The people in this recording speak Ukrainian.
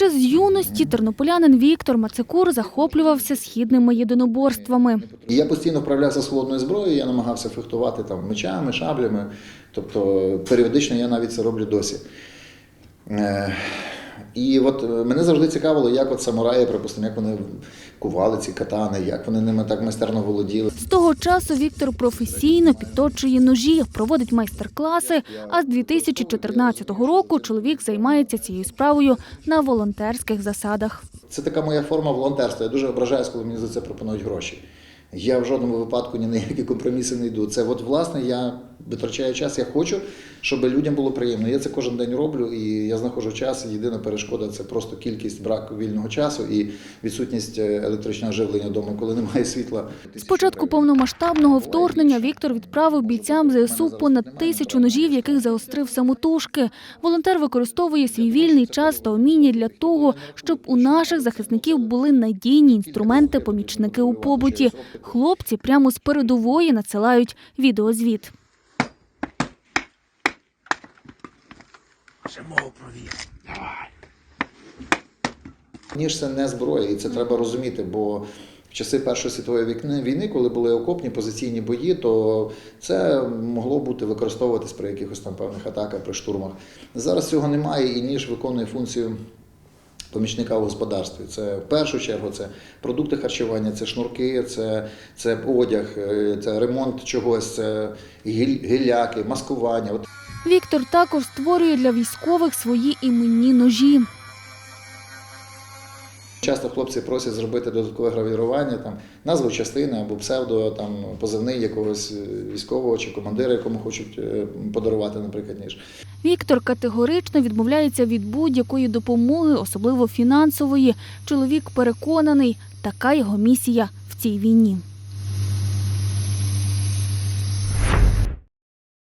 Ще з юності тернополянин Віктор Мацекур захоплювався східними єдиноборствами. Я постійно вправлявся з холодною зброєю, я намагався фехтувати там мечами, шаблями. Тобто періодично я навіть це роблю досі. І от е, мене завжди цікавило, як от самураї, припустимо, як вони кували ці катани, як вони ними так майстерно володіли. З того часу Віктор професійно підточує ножі, проводить майстер-класи. А з 2014 року чоловік займається цією справою на волонтерських засадах. Це така моя форма волонтерства. Я дуже ображаюсь, коли мені за це пропонують гроші. Я в жодному випадку ні на які компроміси не йду. Це от власне я витрачаю час. Я хочу, щоб людям було приємно. Я це кожен день роблю, і я знаходжу час. Єдина перешкода це просто кількість брак вільного часу і відсутність е, електричного живлення вдома, коли немає світла. З початку повномасштабного вторгнення Віктор відправив бійцям ЗСУ понад тисячу ножів, яких загострив самотужки. Волонтер використовує свій вільний час та уміння для того, щоб у наших захисників були надійні інструменти-помічники у побуті. Хлопці прямо з передової надсилають відеозвіт. Ніж це не зброя, і це треба розуміти, бо в часи Першої світової війни, коли були окопні позиційні бої, то це могло бути використовуватись при якихось там певних атаках, при штурмах. Зараз цього немає, і ніж виконує функцію. Помічника в господарстві. Це в першу чергу це продукти харчування, це шнурки, це, це одяг, е, це ремонт чогось, це гілляки, маскування. Віктор також створює для військових свої іменні ножі. Часто хлопці просять зробити додаткове гравірування, там назву частини або псевдо, там позивний якогось е, військового чи командира, якому хочуть е, подарувати, наприклад, ніж. Віктор категорично відмовляється від будь-якої допомоги, особливо фінансової. Чоловік переконаний, така його місія в цій війні.